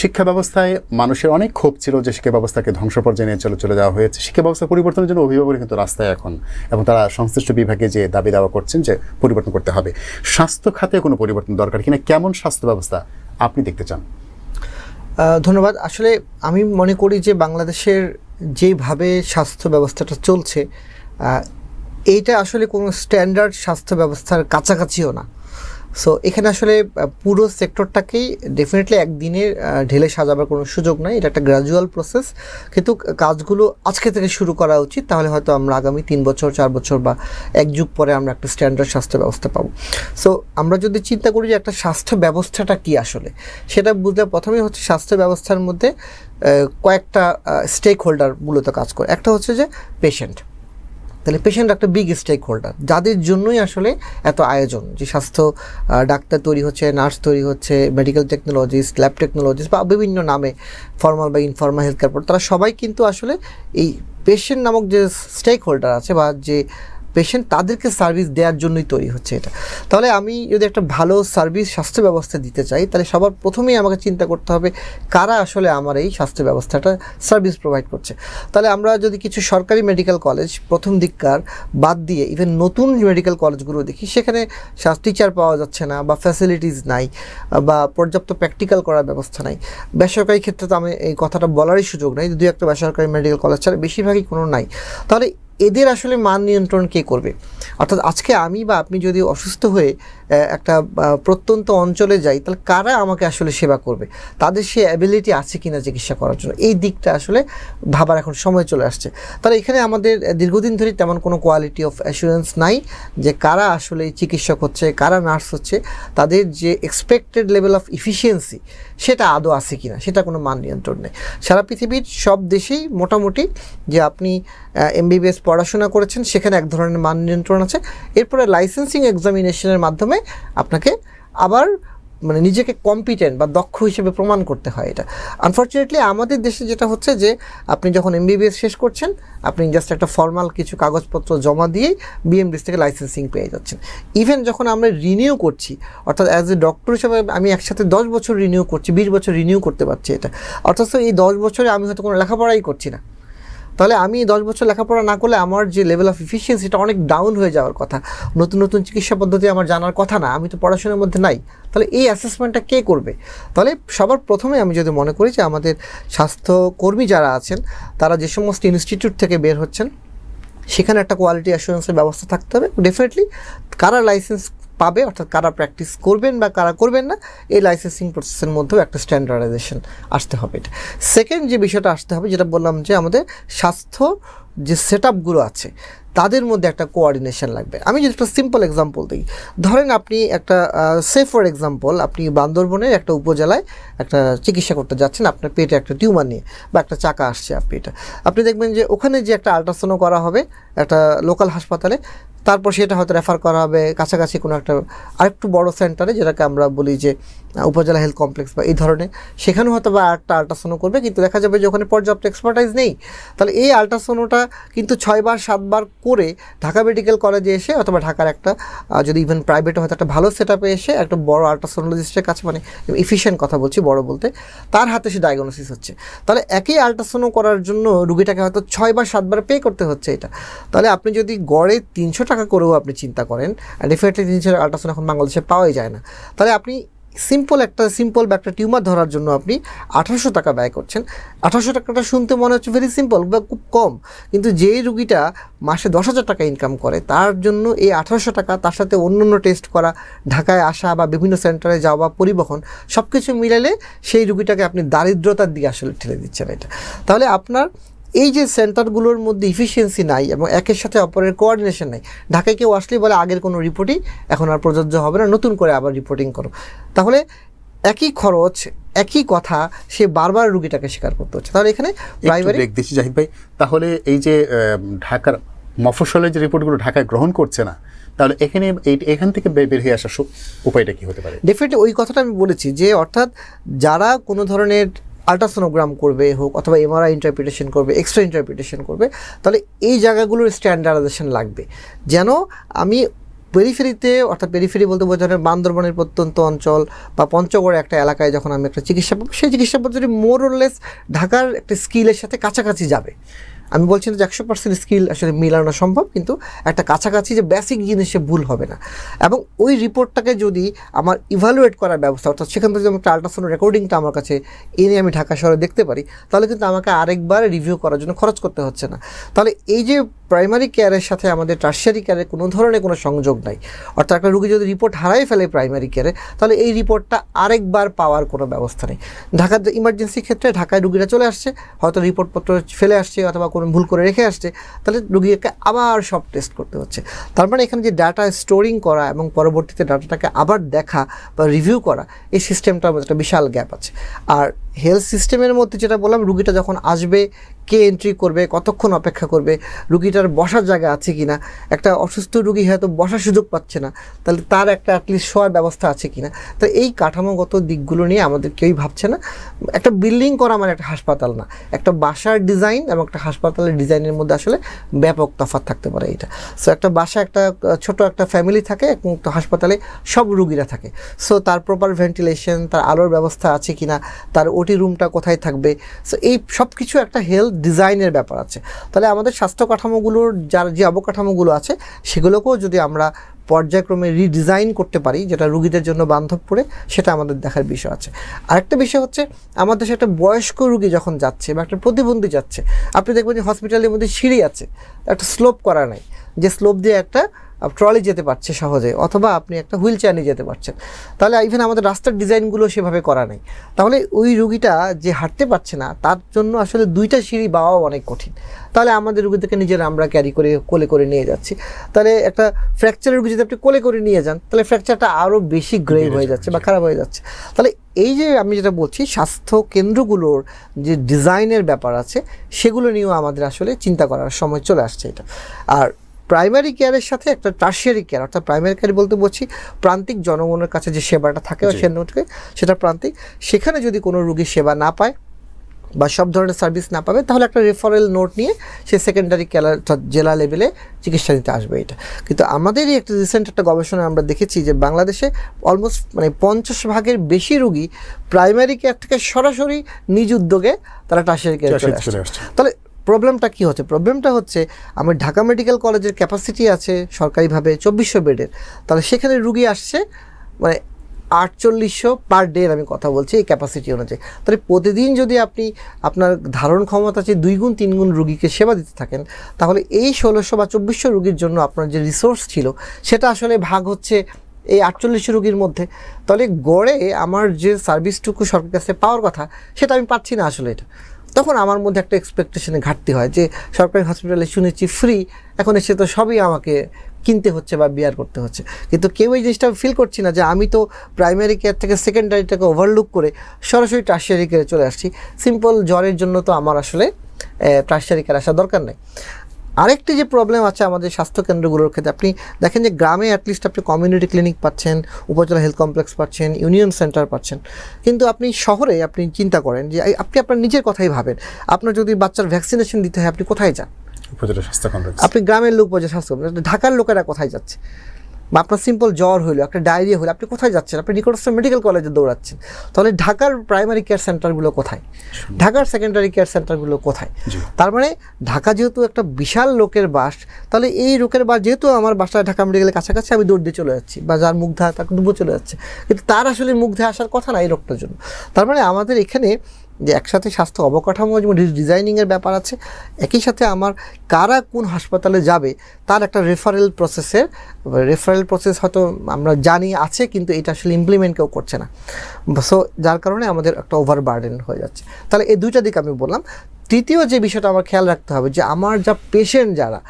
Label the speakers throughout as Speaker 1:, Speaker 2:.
Speaker 1: শিক্ষা ব্যবস্থায় মানুষের অনেক ক্ষোভ ছিল যে শিক্ষা ব্যবস্থাকে ধ্বংস পর্যায়ে নিয়ে চলে চলে যাওয়া হয়েছে। শিক্ষা ব্যবস্থা পরিবর্তনের জন্য অভিভাবকরা কিন্তু রাস্তায় এখন, এবং তারা সংশ্লিষ্ট বিভাগে যে দাবি দাওয়া করছেন যে পরিবর্তন করতে হবে। স্বাস্থ্য খাতে কোনো পরিবর্তন দরকার কিনা? কেমন স্বাস্থ্য ব্যবস্থা আপনি দেখতে চান?
Speaker 2: ধন্যবাদ। আসলে আমি মনে করি যে বাংলাদেশের যেভাবে স্বাস্থ্য ব্যবস্থাটা চলছে এইটা আসলে কোনো স্ট্যান্ডার্ড স্বাস্থ্য ব্যবস্থার কাছাকাছিও না। সো এখানে আসলে পুরো সেক্টরটাকেই ডেফিনেটলি একদিনে ঢেলে সাজাবার কোনো সুযোগ নাই। এটা একটা গ্র্যাজুয়াল প্রসেস কিন্তু কাজগুলো আজকে থেকে শুরু করা উচিত, তাহলে হয়তো আমরা আগামী তিন বছর, চার বছর বা এক যুগ পরে আমরা একটা স্ট্যান্ডার্ড স্বাস্থ্য ব্যবস্থা পাবো। সো আমরা যদি চিন্তা করি যে একটা স্বাস্থ্য ব্যবস্থাটা কি আসলে, সেটা বুঝতে প্রথমেই হচ্ছে স্বাস্থ্য ব্যবস্থার মধ্যে কয়েকটা স্টেক হোল্ডার মূলত কাজ করে। একটা হচ্ছে যে পেশেন্ট তাহলে পেশেন্ট একটা বিগ স্টেক হোল্ডার যাদের জন্যই আসলে এত আয়োজন, যে স্বাস্থ্য ডাক্তার তৈরি হচ্ছে, নার্স তৈরি হচ্ছে মেডিকেল টেকনোলজিস্ট ল্যাব টেকনোলজিস্ট বা বিভিন্ন নামে ফর্মাল বা ইনফর্মাল হেলথ কেয়ার তারা সবাই কিন্তু আসলে এই পেশেন্ট নামক যে স্টেক হোল্ডার আছে বা যে পেশেন্ট তাদেরকে সার্ভিস দেওয়ার জন্যই তৈরি হচ্ছে এটা। তাহলে আমি যদি একটা ভালো সার্ভিস স্বাস্থ্য ব্যবস্থা দিতে চাই, তাহলে সবার প্রথমেই আমাকে চিন্তা করতে হবে কারা আসলে আমার এই স্বাস্থ্য ব্যবস্থাটা সার্ভিস প্রোভাইড করছে। তাহলে আমরা যদি কিছু সরকারি মেডিকেল কলেজ প্রথম দিককার বাদ দিয়ে ইভেন নতুন মেডিকেল কলেজগুলো দেখি, সেখানে টিচার পাওয়া যাচ্ছে না বা ফ্যাসিলিটিস নাই বা পর্যাপ্ত প্র্যাকটিক্যাল করার ব্যবস্থা নাই। বেসরকারি ক্ষেত্রে তো আমি এই কথাটা বলারই সুযোগ নাই দুই একটা বেসরকারি মেডিকেল কলেজ ছাড়া বেশিরভাগই কোনো নাই। তাহলে এদের আসলে মান নিয়ন্ত্রণ কে করবে? অর্থাৎ আজকে আমি বা আপনি যদি অসুস্থ হয়ে একটা প্রত্যন্ত অঞ্চলে যাই, তাহলে কারা আমাকে আসলে সেবা করবে? তাদের সে অ্যাবিলিটি আছে কিনা চিকিৎসা করার জন্য? এই দিকটা আসলে ভাবার এখন সময় চলে আসছে। তাহলে এখানে আমাদের দীর্ঘদিন ধরে তেমন কোনো কোয়ালিটি অফ অ্যাসুরেন্স নাই যে কারা আসলে চিকিৎসক হচ্ছে, কারা নার্স হচ্ছে। তাদের যে এক্সপেক্টেড লেভেল অফ ইফিসিয়েন্সি সেটা আদৌ আছে কি না সেটা কোনো মান নিয়ন্ত্রণ নেই। সারা পৃথিবীর সব দেশেই মোটামুটি যে আপনি এমবিবিএস পড়াশোনা করেছেন, সেখানে এক ধরনের মান নিয়ন্ত্রণ আছে। এরপরে লাইসেন্সিং এক্সামিনেশনের মাধ্যমে আপনাকে আবার মানে নিজেকে কম্পিটেন্ট বা দক্ষ হিসেবে প্রমাণ করতে হয় এটা। আনফর্চুনেটলি আমাদের দেশে যেটা হচ্ছে যে, আপনি যখন এমবিবিএস শেষ করছেন, আপনি জাস্ট একটা ফর্মাল কিছু কাগজপত্র জমা দিয়েই বিএমডিস থেকে লাইসেন্সিং পেয়ে যাচ্ছেন। ইভেন যখন আমরা রিনিউ করছি, অর্থাৎ অ্যাজ এ ডক্টর হিসেবে আমি একসাথে দশ বছর রিনিউ করছি, বিশ বছর রিনিউ করতে পারছি এটা। অর্থাৎ এই দশ বছরে আমি হয়তো কোনো লেখাপড়াই করছি না। তাহলে আমি দশ বছর লেখাপড়া না করলে আমার যে লেভেল অফ ইফিসিয়েন্সিটা অনেক ডাউন হয়ে যাওয়ার কথা। নতুন নতুন চিকিৎসা পদ্ধতি আমার জানার কথা না, আমি তো পড়াশোনার মধ্যে নাই। তাহলে এই অ্যাসেসমেন্টটা কে করবে? তাহলে সবার প্রথমে আমি যদি মনে করি যে আমাদের স্বাস্থ্যকর্মী যারা আছেন, তারা যে সমস্ত ইনস্টিটিউট থেকে বের হচ্ছেন, সেখানে একটা কোয়ালিটি অ্যাসুরেন্সের ব্যবস্থা থাকতে হবে। ডেফিনেটলি কারা লাইসেন্স পাবে, অর্থাৎ কারা প্র্যাকটিস করবেন বা কারা করবেন না, এই লাইসেন্সিং প্রসেসের মধ্যেও একটা স্ট্যান্ডার্ডাইজেশন আসতে হবে এটা। সেকেন্ড যে বিষয়টা আসতে হবে, যেটা বললাম যে আমাদের স্বাস্থ্য যে সেট আপগুলো আছে, তাদের মধ্যে একটা কোঅর্ডিনেশন লাগবে। আমি যদি একটা সিম্পল এক্সাম্পল দিই, ধরেন আপনি একটা সে ফর এক্সাম্পল আপনি বান্দরবনের একটা উপজেলায় একটা চিকিৎসা করতে যাচ্ছেন, আপনার পেটে একটা টিউমার নিয়ে বা একটা চাকা আসছে আপনি এটা আপনি দেখবেন যে ওখানে যে একটা আল্ট্রাসাউন্ড করা হবে, একটা লোকাল হাসপাতালে, তারপর সেটা হয়তো রেফার করা হবে, কাছাকাছি কোনো একটা আরেকটু বড় সেন্টারে যেটাকে আমরা বলি যে উপজেলা হেলথ কমপ্লেক্স বা এই ধরনের। সেখানেও হয়তো বা একটা আল্ট্রাসাউন্ড করবে, কিন্তু দেখা যাবে যে ওখানে পর্যাপ্ত এক্সপার্টাইজ নেই। তাহলে এই আল্ট্রাসাউন্ডটা কিন্তু ছয়বার সাতবার করে ঢাকা মেডিকেল কলেজে এসে অথবা ঢাকার একটা যদি ইভেন প্রাইভেটে হয়তো একটা ভালো সেট এসে একটা বড় আল্ট্রাসাউন্ডোলজিস্টের কাছে মানে এফিসিয়েন্ট কথা বলছি বড় বলতে, তার হাতে সে ডায়াগনোসিস হচ্ছে। তাহলে একই আল্ট্রাসাউন্ড করার জন্য রুগীটাকে হয়তো ছয়বার সাতবার পে করতে হচ্ছে এটা। তাহলে আপনি যদি গড়ে তিনশো টাকা করেও আপনি চিন্তা করেন ডেফিনেটলি তিনশো আল্ট্রাসাউন্ড এখন বাংলাদেশে পাওয়াই যায় না। তাহলে আপনি সিম্পল একটা সিম্পল বা একটা টিউমার ধরার জন্য আপনি আঠারোশো টাকা ব্যয় করছেন। আঠারোশো টাকাটা শুনতে মনে হচ্ছে ভেরি সিম্পল বা খুব কম। কিন্তু যেই রুগীটা মাসে দশ হাজার টাকা ইনকাম করে, তার জন্য এই আঠারোশো টাকা তার সাথে অন্য অন্য টেস্ট করা, ঢাকায় আসা বা বিভিন্ন সেন্টারে যাওয়া, পরিবহন সব কিছু মিলালে সেই রুগীটাকে আপনি দারিদ্রতার দিকে আসলে ঠেলে দিচ্ছেন এটা। তাহলে আপনার এই যে সেন্টারগুলোর মধ্যে ইফিসিয়েন্সি নাই এবং একের সাথে অপরের কোঅর্ডিনেশন নাই ঢাকায় কেউ আসলেই বলে আগের কোনো রিপোর্টই এখন আর প্রযোজ্য হবে না নতুন করে আবার রিপোর্টিং করো। তাহলে একই খরচ একই কথা সে বারবার রুগীটাকে স্বীকার করতে হচ্ছে। তাহলে এখানে প্রাইমারি
Speaker 1: দিচ্ছি জাহিদ ভাই তাহলে এই যে ঢাকার মফসলের যে রিপোর্টগুলো ঢাকায় গ্রহণ করছে না তাহলে এখানে এখান থেকে বের হয়ে আসার উপায়টা কি হতে পারে?
Speaker 2: ডেফিনেটলি ওই কথাটা আমি বলেছি যে অর্থাৎ যারা কোনো ধরনের আল্ট্রাসোনোগ্রাম করবে হোক অথবা এমআরআই ইন্টারপ্রিটেশন করবে এক্সরে ইন্টারপ্রিটেশন করবে, তাহলে এই জায়গাগুলোর স্ট্যান্ডার্ডাইজেশন লাগবে। যেন আমি পেরিফেরিতে অর্থাৎ পেরিফেরি বলতে বোঝানো বান্দরবনের প্রত্যন্ত অঞ্চল বা পঞ্চগড় একটা এলাকায় যখন আমি একটা চিকিৎসা পাবো, সেই চিকিৎসা পদ্ধতি মোরলেস ঢাকার একটা স্কিলের সাথে কাছাকাছি যাবে। আমি বলছি না যে একশো পার্সেন্ট স্কিল আসলে মিলানো সম্ভব, কিন্তু একটা কাছাকাছি যে বেসিক জিনিসে ভুল হবে না। এবং ওই রিপোর্টটাকে যদি আমার ইভালুয়েট করার ব্যবস্থা, অর্থাৎ সেখান থেকে যদি একটা আল্ট্রাসাউন্ড রেকর্ডিংটা আমার কাছে এনে আমি ঢাকা শহরে দেখতে পারি, তাহলে কিন্তু আমাকে আরেকবার রিভিউ করার জন্য খরচ করতে হচ্ছে না। তাহলে এই যে প্রাইমারি কেয়ারের সাথে আমাদের টার্সিয়ারি কেয়ারের কোনো ধরনের কোনো সংযোগ নাই। অর্থাৎ একটা রুগী যদি রিপোর্ট হারাই ফেলে প্রাইমারি কেয়ারে তাহলে এই রিপোর্টটা আরেকবার পাওয়ার কোনো ব্যবস্থা নেই। ঢাকার ইমার্জেন্সি ক্ষেত্রে ঢাকায় রুগীরা চলে আসছে, হয়তো রিপোর্টপত্র ফেলে আসছে অথবা কোনো ভুল করে রেখে আসছে, তাহলে রুগীকে আবার সব টেস্ট করতে হচ্ছে। তার মানে এখানে যে ডাটা স্টোরিং করা এবং পরবর্তীতে ডাটাটাকে আবার দেখা বা রিভিউ করা, এই সিস্টেমটার মধ্যে একটা বিশাল গ্যাপ আছে। আর হেলথ সিস্টেমের মধ্যে যেটা বললাম, রুগীটা যখন আসবে, কে এন্ট্রি করবে, কতক্ষণ অপেক্ষা করবে, রুগীটার বসার জায়গা আছে কি না একটা অসুস্থ রুগী হয়তো বসার সুযোগ পাচ্ছে না, তাহলে তার একটা অ্যাটলিস্ট শোয়ার ব্যবস্থা আছে কি না তো এই কাঠামোগত দিকগুলো নিয়ে আমাদের কেউই ভাবছে না। একটা বিল্ডিং করা মানে একটা হাসপাতাল না, একটা বাসার ডিজাইন এবং একটা হাসপাতালের ডিজাইনের মধ্যে আসলে ব্যাপক তফাৎ থাকতে পারে এটা। সো একটা বাসা, একটা, ছোট একটা ফ্যামিলি থাকে এবং হাসপাতালে সব রুগীরা থাকে। সো তার প্রপার ভেন্টিলেশন তার আলোর ব্যবস্থা আছে কি না তার ওটি রুমটা কোথায় থাকবে? সো এই সব কিছু একটা হেলথ ডিজাইনের ব্যাপার আছে। তাহলে আমাদের স্বাস্থ্য কাঠামোগুলোর যার যে অবকাঠামোগুলো আছে, সেগুলোকেও যদি আমরা পর্যায়ক্রমে রিডিজাইন করতে পারি, যেটা রুগীদের জন্য বান্ধব পড়ে সেটা আমাদের দেখার বিষয় আছে। আরেকটা বিষয় হচ্ছে আমাদের দেশে একটা বয়স্ক রুগী যখন যাচ্ছে বা একটা প্রতিবন্ধী যাচ্ছে, আপনি দেখবেন যে হসপিটালের মধ্যে সিঁড়ি আছে, একটা স্লোপ করা নাই। যে স্লোপ দিয়ে একটা ট্রলি যেতে পারছে সহজে অথবা আপনি একটা হুইল চেয়ার নিয়ে যেতে পারছেন। তাহলে ইভেন আমাদের রাস্তার ডিজাইনগুলো সেভাবে করা নেই। তাহলে ওই রুগীটা যে হাঁটতে পারছে না তার জন্য আসলে দুইটা সিঁড়ি বাওয়াও অনেক কঠিন। তাহলে আমাদের রুগীদেরকে নিজেরা আমরা ক্যারি করে কোলে করে নিয়ে যাচ্ছি। তাহলে একটা ফ্র্যাকচারের রুগী যদি আপনি কোলে করে নিয়ে যান তাহলে ফ্র্যাকচারটা আরও বেশি গ্রেভ হয়ে যাচ্ছে বা খারাপ হয়ে যাচ্ছে। তাহলে এই যে আমি যেটা বলছি স্বাস্থ্য কেন্দ্রগুলোর যে ডিজাইনের ব্যাপার আছে সেগুলো নিয়েও আমাদের আসলে চিন্তা করার সময় চলে আসছে এটা। আর প্রাইমারি কেয়ারের সাথে একটা টার্সিয়ারি কেয়ার অর্থাৎ প্রাইমারি কেয়ার বলতে বলছি প্রান্তিক জনগণের কাছে যে সেবাটা থাকে
Speaker 1: জি।
Speaker 2: সেটা প্রান্তিক। সেখানে যদি কোনো রুগী সেবা না পায় বা সব ধরনের সার্ভিস না পাবে তাহলে একটা রেফারেল নোট নিয়ে সে সেকেন্ডারি কেয়ার অর্থাৎ জেলা লেভেলে চিকিৎসা নিতে আসবে এটা। কিন্তু আমাদেরই একটা রিসেন্ট একটা গবেষণায় আমরা দেখেছি যে বাংলাদেশে অলমোস্ট মানে পঞ্চাশ ভাগের বেশি রুগী প্রাইমারি কেয়ার থেকে সরাসরি নিজ উদ্যোগে তারা টার্সিয়ারি কেয়ার চলে আসছে। তাহলে প্রবলেমটা কি হচ্ছে? প্রবলেমটা হচ্ছে আমার ঢাকা মেডিকেল কলেজের ক্যাপাসিটি আছে সরকারিভাবে চব্বিশশো বেডের তাহলে সেখানে রুগী আসছে মানে আটচল্লিশশো পার ডে আমি কথা বলছি এই ক্যাপাসিটি অনুযায়ী। তাহলে প্রতিদিন যদি আপনি আপনার ধারণ ক্ষমতা চেয়ে দুই গুণ, তিন গুণ রুগীকে সেবা দিতে থাকেন, তাহলে এই ষোলোশো বা চব্বিশশো রুগীর জন্য আপনার যে রিসোর্স ছিল, সেটা আসলে ভাগ হচ্ছে এই আটচল্লিশশো রুগীর মধ্যে। তাহলে গড়ে আমার যে সার্ভিসটুকু সরকারের কাছে পাওয়ার কথা, সেটা আমি পাচ্ছি না আসলে এটা। তখন আমার মধ্যে একটা এক্সপেকটেশনে ঘাটতি হয় যে সরকারি হসপিটালে শুনেছি ফ্রি এখন এসে তো সবই আমাকে কিনতে হচ্ছে বা বিয়ার করতে হচ্ছে। কিন্তু কেউ এই জিনিসটা ফিল করছি না যে আমি তো প্রাইমারি কেয়ার থেকে সেকেন্ডারিটাকে ওভারলুক করে সরাসরি টার্সিয়ারি কেয়ারে চলে আসছি। সিম্পল জ্বরের জন্য তো আমার আসলে টার্সিয়ারি কেয়ার আসা দরকার নেই। আরেকটি যে প্রবলেম আছে আমাদের স্বাস্থ্যকেন্দ্রগুলোর ক্ষেত্রে আপনি দেখেন যে গ্রামে অ্যাটলিস্ট আপনি কমিউনিটি ক্লিনিক পাচ্ছেন উপজেলা হেলথ কমপ্লেক্স পাচ্ছেন ইউনিয়ন সেন্টার পাচ্ছেন। কিন্তু আপনি শহরে আপনি চিন্তা করেন যে আপনি আপনার নিজের কথাই ভাবেন। আপনার যদি বাচ্চার ভ্যাকসিনেশন দিতে হয় আপনি কোথায় যান?
Speaker 1: উপজেলা স্বাস্থ্য কমপ্লেক্স
Speaker 2: আপনি গ্রামের লোক উপজেলা স্বাস্থ্য কমপ্লেক্স ঢাকার লোকেরা কোথায় যাচ্ছে? বা আপনার সিম্পল জ্বর হলো একটা ডায়রিয়া হলো আপনি কোথায় যাচ্ছেন? আপনি নিকটস্থ মেডিকেল কলেজে দৌড়াচ্ছেন। তাহলে ঢাকার প্রাইমারি কেয়ার সেন্টারগুলো কোথায়? ঢাকার সেকেন্ডারি কেয়ার সেন্টারগুলো কোথায়? তার মানে ঢাকা যেহেতু একটা বিশাল লোকের বাস তাহলে এই লোকের বাস যেহেতু আমার বাসা ঢাকা মেডিকেলের কাছাকাছি আমি দৌড় দিয়ে চলে যাচ্ছি বা যার মুগ্ধা তাকে ডুবো চলে যাচ্ছে। কিন্তু তার আসলে মুগ্ধে আসার কথা না এই রোগটার জন্য। তার মানে আমাদের এখানে যে একসাথে স্বাস্থ্য অবকাঠামো এবং ডিজাইনিংয়ের ব্যাপার আছে, একই সাথে আমার কারা কোন হাসপাতালে যাবে, তার একটা রেফারেল প্রসেসের রেফারেল প্রসেস হয়তো আমরা জানি আছে, কিন্তু এটা আসলে ইমপ্লিমেন্ট কেউ করছে না। সো যার কারণে আমাদের একটা ওভার বার্ডেন হয়ে যাচ্ছে। তাহলে এই দুইটা দিক আমি বললাম। তৃতীয় যে বিষয়টা আমার খেয়াল রাখতে হবে যে, আমার যা পেশেন্ট যারা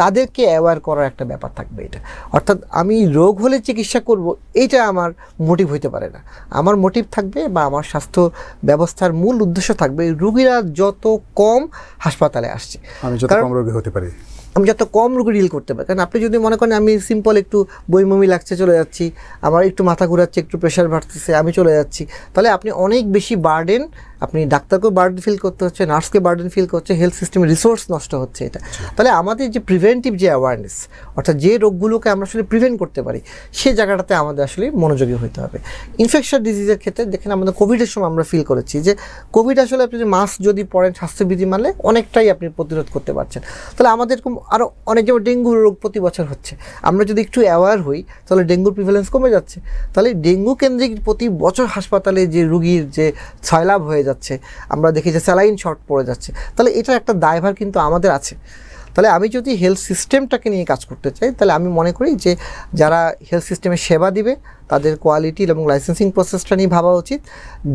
Speaker 2: তাদেরকে অ্যাওয়ার করার একটা ব্যাপার থাকবে এটা। অর্থাৎ আমি রোগ হলে চিকিৎসা করব এটা আমার মোটিভ হইতে পারে না। আমার মোটিভ থাকবে বা আমার স্বাস্থ্য ব্যবস্থার মূল উদ্দেশ্য থাকবে রুগীরা যত কম হাসপাতালে আসছে।
Speaker 1: আমি যত কম রোগী হতে পারি।
Speaker 2: আমি যত কম রোগী ডিল করতে পারি। কারণ আপনি যদি মনে করেন আমি সিম্পল একটু বইমমি লাগছে চলে যাচ্ছি আমার একটু মাথা ঘুরাচ্ছে একটু প্রেশার বাড়তেছে আমি চলে যাচ্ছি তাহলে আপনি অনেক বেশি বার্ডেন আপনি ডাক্তারকেও বার্ডেন ফিল করতে হচ্ছে নার্সকে বার্ডেন ফিল করছে হেলথ সিস্টেমের রিসোর্স নষ্ট হচ্ছে এটা। তাহলে আমাদের যে প্রিভেন্টিভ যে অ্যাওয়ারনেস অর্থাৎ যে রোগগুলোকে আমরা আসলে প্রিভেন্ট করতে পারি সেই জায়গাটাতে আমাদের আসলে মনোযোগী হতে হবে। ইনফেকশন ডিজিজের ক্ষেত্রে দেখেন আমাদের কোভিডের সময় আমরা ফিল করেছি যে কোভিড আসলে আপনি যে মাস্ক যদি পরেন স্বাস্থ্যবিধি মানলে অনেকটাই আপনি প্রতিরোধ করতে পারছেন। তাহলে আমাদের এরকম আরও অনেক যেমন ডেঙ্গুর রোগ প্রতি বছর হচ্ছে। আমরা যদি একটু অ্যাওয়ার হই, তাহলে ডেঙ্গুর প্রিফারেন্স কমে যাচ্ছে। তাহলে ডেঙ্গু কেন্দ্রিক প্রতি বছর হাসপাতালে যে রুগীর যে ছয়লাভ হয়ে যাচ্ছে, আমরা দেখি যে স্যালাইন শর্ট পড়ে যাচ্ছে। তাহলে এটার একটা দায়ভার কিন্তু আমাদের আছে। তাহলে আমি যদি হেলথ সিস্টেমটাকে নিয়ে কাজ করতে চাই, তাহলে আমি মনে করি যে যারা হেলথ সিস্টেমে সেবা দিবে, তাদের কোয়ালিটি এবং লাইসেন্সিং প্রসেসটা নিয়ে ভাবা উচিত।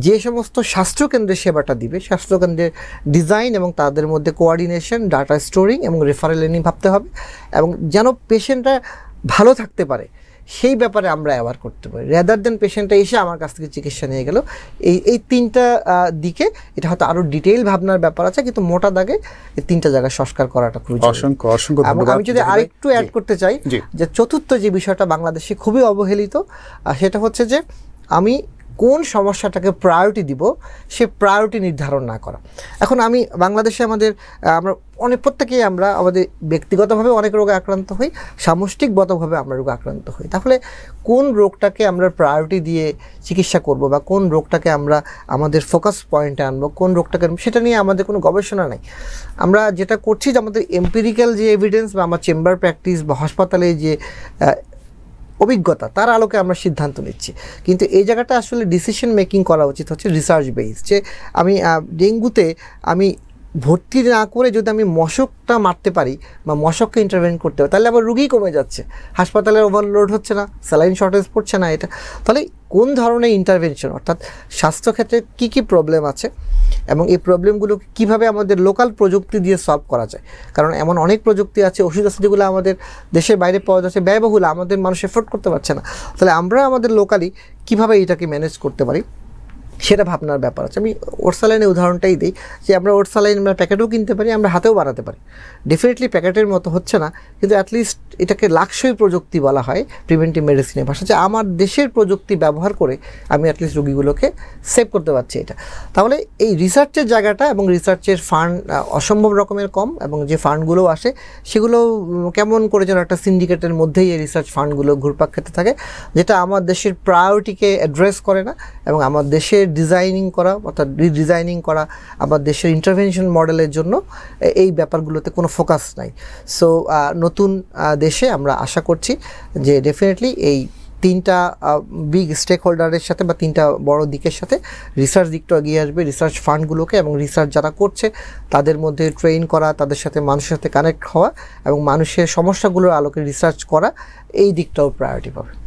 Speaker 2: যে সমস্ত স্বাস্থ্যকেন্দ্রে সেবাটা দিবে, স্বাস্থ্যকেন্দ্রের ডিজাইন এবং তাদের মধ্যে কোয়ার্ডিনেশন ডাটা স্টোরিং এবং রেফারেল নিয়ে ভাবতে হবে এবং যেন পেশেন্টরা ভালো থাকতে পারে। সেই ব্যাপারে আমরা অ্যাওয়ার করতে পারি। রেদার দেন পেশেন্টটা এসে আমার কাছ থেকে চিকিৎসা নিয়ে গেল এই এই তিনটা দিকে এটা হয়তো আরও ডিটেইল ভাবনার ব্যাপার আছে কিন্তু মোটা দাগে এই তিনটা জায়গায় সংস্কার করাটা খুবই
Speaker 1: অসংখ্য অসংখ্য
Speaker 2: এবং আমি যদি আরেকটু অ্যাড করতে চাই যে চতুর্থ যে বিষয়টা বাংলাদেশে খুবই অবহেলিত সেটা হচ্ছে যে আমি কোন সমস্যাটাকে প্রায়োরিটি দিব, সে প্রায়োরিটি নির্ধারণ না করা। এখন আমি বাংলাদেশে আমাদের আমরা অনেক, প্রত্যেকেই আমরা আমাদের ব্যক্তিগতভাবে অনেক রোগে আক্রান্ত হই, সামষ্টিকগতভাবে আমরা রোগে আক্রান্ত হই। তাহলে কোন রোগটাকে আমরা প্রায়োরিটি দিয়ে চিকিৎসা করব বা কোন রোগটাকে আমরা আমাদের ফোকাস পয়েন্টে আনব, কোন রোগটাকে সেটা নিয়ে আমাদের কোনো গবেষণা নেই। আমরা যেটা করছি যে আমাদের এম্পিরিক্যাল যে এভিডেন্স বা আমার চেম্বার প্র্যাকটিস বা হাসপাতালে যে অভিজ্ঞতা, তার আলোকে আমরা সিদ্ধান্ত নিচ্ছি। কিন্তু এই জায়গাটা আসলে ডিসিশন মেকিং করা উচিত হচ্ছে রিসার্চ বেস যে আমি ডেঙ্গুতে আমি ভর্তি না করে যদি আমি মশকটা মারতে পারি বা মশককে ইন্টারভেন করতে পারি, তাহলে আবার রুগী কমে যাচ্ছে। হাসপাতালে ওভারলোড হচ্ছে না স্যালাইন শর্টেজ পড়ছে না এটা। তাহলে কোন ধরনের ইন্টারভেনশন অর্থাৎ স্বাস্থ্যক্ষেত্রে কী কী প্রবলেম আছে এবং এই প্রবলেমগুলো কীভাবে আমাদের লোকাল প্রযুক্তি দিয়ে সলভ করা যায়? কারণ এমন অনেক প্রযুক্তি আছে, ওষুধ আছে যেগুলো আমাদের দেশের বাইরে পাওয়া যাচ্ছে, ব্যয়বহুল, আমাদের মানুষ এফোর্ড করতে পারছে না। তাহলে আমরা আমাদের লোকালি কীভাবে এটাকে ম্যানেজ করতে পারি? সেটা ভাবনার ব্যাপার আছে। আমি ওরসালাইনের উদাহরণটাই দিই যে আমরা ওরসালাইন আমরা প্যাকেটও কিনতে পারি, আমরা হাতেও বানাতে পারি। ডেফিনেটলি প্যাকেটের মতো হচ্ছে না, কিন্তু অ্যাটলিস্ট এটাকে লাক্সই প্রযুক্তি বলা হয় প্রিভেন্টিভ মেডিসিনের ভাষা যে আমার দেশের প্রযুক্তি ব্যবহার করে আমি অ্যাটলিস্ট রোগীগুলোকে সেভ করতে পারছি এটা। তাহলে এই রিসার্চের জায়গাটা এবং রিসার্চের ফান্ড অসম্ভব রকমের কম এবং যে ফান্ডগুলো আসে সেগুলো কেমন করে যেন একটা সিন্ডিকেটের মধ্যেই এই রিসার্চ ফান্ডগুলো ঘুরপাক খেতে থাকে, যেটা আমার দেশের প্রায়োরিটিকে অ্যাড্রেস করে না এবং আমার দেশের ডিজাইনিং করা, অর্থাৎ রিডিজাইনিং করা আমার দেশের ইন্টারভেনশন মডেলের জন্য এই ব্যাপারগুলোতে কোনো ফোকাস নাই। সো নতুন দেশে আমরা আশা করছি যে ডেফিনেটলি এই তিনটা বিগ স্টেক হোল্ডারের সাথে বা তিনটা বড় দিকের সাথে রিসার্চ দিকটা এগিয়ে আসবে রিসার্চ ফান্ডগুলোকে এবং রিসার্চ যারা করছে তাদের মধ্যে ট্রেন করা, তাদের সাথে মানুষের সাথে কানেক্ট হওয়া এবং মানুষের সমস্যাগুলোর আলোকে রিসার্চ করা, এই দিকটাও প্রায়োরিটি পাবে।